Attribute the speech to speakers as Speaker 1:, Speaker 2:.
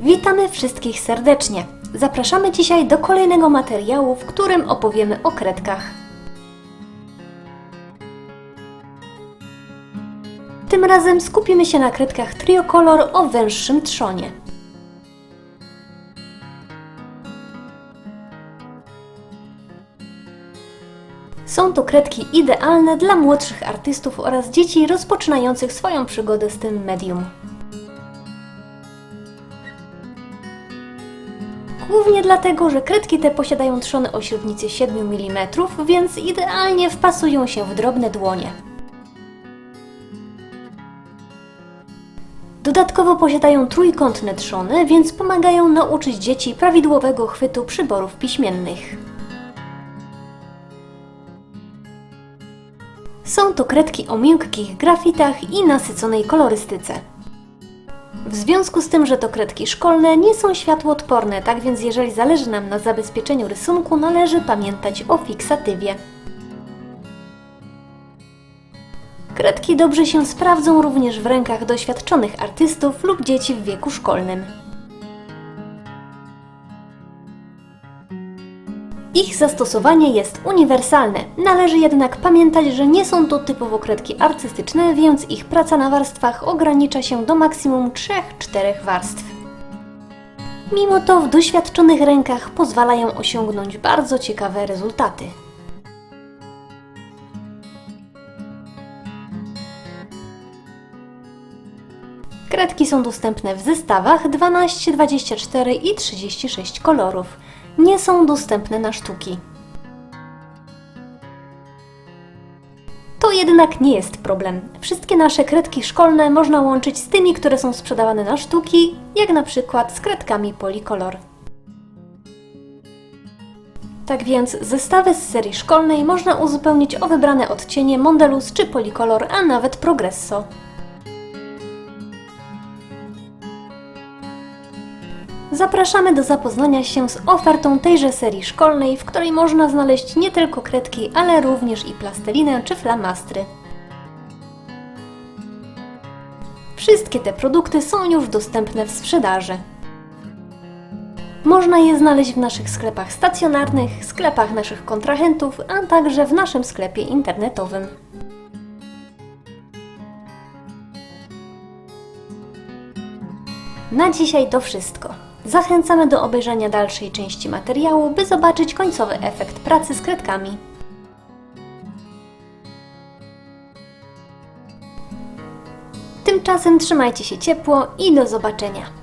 Speaker 1: Witamy wszystkich serdecznie. Zapraszamy dzisiaj do kolejnego materiału, w którym opowiemy o kredkach. Tym razem skupimy się na kredkach Triocolor o węższym trzonie. Są to kredki idealne dla młodszych artystów oraz dzieci rozpoczynających swoją przygodę z tym medium. Głównie dlatego, że kredki te posiadają trzony o średnicy 7 mm, więc idealnie wpasują się w drobne dłonie. Dodatkowo posiadają trójkątne trzony, więc pomagają nauczyć dzieci prawidłowego chwytu przyborów piśmiennych. Są to kredki o miękkich grafitach i nasyconej kolorystyce. W związku z tym, że to kredki szkolne, nie są światłoodporne, tak więc jeżeli zależy nam na zabezpieczeniu rysunku, należy pamiętać o fiksatywie. Kredki dobrze się sprawdzą również w rękach doświadczonych artystów lub dzieci w wieku szkolnym. Ich zastosowanie jest uniwersalne. Należy jednak pamiętać, że nie są to typowo kredki artystyczne, więc ich praca na warstwach ogranicza się do maksimum 3-4 warstw. Mimo to w doświadczonych rękach pozwalają osiągnąć bardzo ciekawe rezultaty. Kredki są dostępne w zestawach 12, 24 i 36 kolorów. Nie są dostępne na sztuki. To jednak nie jest problem. Wszystkie nasze kredki szkolne można łączyć z tymi, które są sprzedawane na sztuki, jak na przykład z kredkami Polycolor. Tak więc zestawy z serii szkolnej można uzupełnić o wybrane odcienie Mondelus czy Polycolor, a nawet Progresso. Zapraszamy do zapoznania się z ofertą tejże serii szkolnej, w której można znaleźć nie tylko kredki, ale również i plastelinę czy flamastry. Wszystkie te produkty są już dostępne w sprzedaży. Można je znaleźć w naszych sklepach stacjonarnych, sklepach naszych kontrahentów, a także w naszym sklepie internetowym. Na dzisiaj to wszystko. Zachęcamy do obejrzenia dalszej części materiału, by zobaczyć końcowy efekt pracy z kredkami. Tymczasem trzymajcie się ciepło i do zobaczenia.